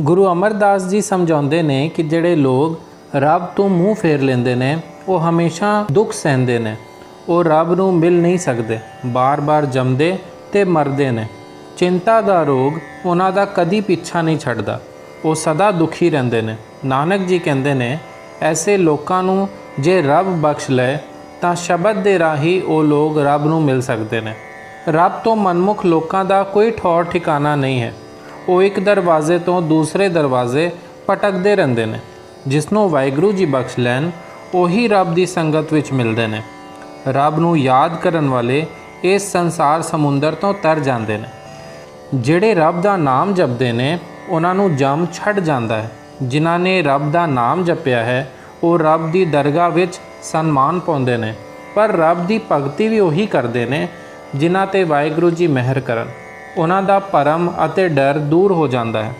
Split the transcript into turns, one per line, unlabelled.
ਗੁਰੂ ਅਮਰਦਾਸ ਜੀ ਸਮਝਾਉਂਦੇ ਨੇ ਕਿ ਜਿਹੜੇ ਲੋਕ ਰੱਬ ਤੋਂ ਮੂੰਹ ਫੇਰ ਲੈਂਦੇ ਨੇ, ਉਹ ਹਮੇਸ਼ਾ ਦੁੱਖ ਸਹਿੰਦੇ ਨੇ। ਉਹ ਰੱਬ ਨੂੰ ਮਿਲ ਨਹੀਂ ਸਕਦੇ। ਬਾਰ-ਬਾਰ ਜੰਮਦੇ ਤੇ ਮਰਦੇ ਨੇ। ਚਿੰਤਾ ਦਾ ਰੋਗ ਉਹਨਾਂ ਦਾ ਕਦੀ ਪਿੱਛਾ ਨਹੀਂ ਛੱਡਦਾ। ਉਹ ਸਦਾ ਦੁਖੀ ਰਹਿੰਦੇ ਨੇ। ਨਾਨਕ ਜੀ ਕਹਿੰਦੇ ਨੇ, ਐਸੇ ਲੋਕਾਂ ਨੂੰ ਜੇ ਰੱਬ ਬਖਸ਼ ਲਏ ਤਾਂ ਸ਼ਬਦ ਦੇ ਰਾਹੀਂ ਉਹ ਲੋਕ ਰੱਬ ਨੂੰ ਮਿਲ ਸਕਦੇ ਨੇ। ਰੱਬ ਤੋਂ ਮਨਮੁਖ ਲੋਕਾਂ ਦਾ ਕੋਈ ਠੌਰ ਠਿਕਾਣਾ ਨਹੀਂ ਹੈ। ਉਹ ਇੱਕ ਦਰਵਾਜ਼ੇ ਤੋਂ ਦੂਸਰੇ ਦਰਵਾਜ਼ੇ ਭਟਕਦੇ ਰਹਿੰਦੇ ਨੇ ਜਿਸ ਨੂੰ ਵਾਹਿਗੁਰੂ ਜੀ ਬਖਸ਼ ਲੈਣ ਉਹੀ ਰੱਬ ਦੀ ਸੰਗਤ ਵਿੱਚ ਮਿਲਦੇ ਨੇ। ਰੱਬ ਨੂੰ ਯਾਦ ਕਰਨ ਵਾਲੇ ਇਸ ਸੰਸਾਰ ਸਮੁੰਦਰ ਤੋਂ ਤਰ ਜਾਂਦੇ ਨੇ। ਜਿਹੜੇ ਰੱਬ ਦਾ ਨਾਮ ਜਪਦੇ ਨੇ, ਉਹਨਾਂ ਨੂੰ ਜਮ ਛੱਡ ਜਾਂਦਾ ਹੈ। ਜਿਨ੍ਹਾਂ ਨੇ ਰੱਬ ਦਾ ਨਾਮ ਜਪਿਆ ਹੈ, ਉਹ ਰੱਬ ਦੀ ਦਰਗਾਹ ਵਿੱਚ ਸਨਮਾਨ ਪਾਉਂਦੇ ਨੇ। ਪਰ ਰੱਬ ਦੀ ਭਗਤੀ ਵੀ ਉਹੀ ਕਰਦੇ ਨੇ, ਜਿਨ੍ਹਾਂ ਤੇ ਵਾਹਿਗੁਰੂ ਜੀ ਮਿਹਰ ਕਰਨ। ਉਹਨਾਂ ਦਾ ਭਰਮ ਅਤੇ ਡਰ ਦੂਰ ਹੋ ਜਾਂਦਾ ਹੈ।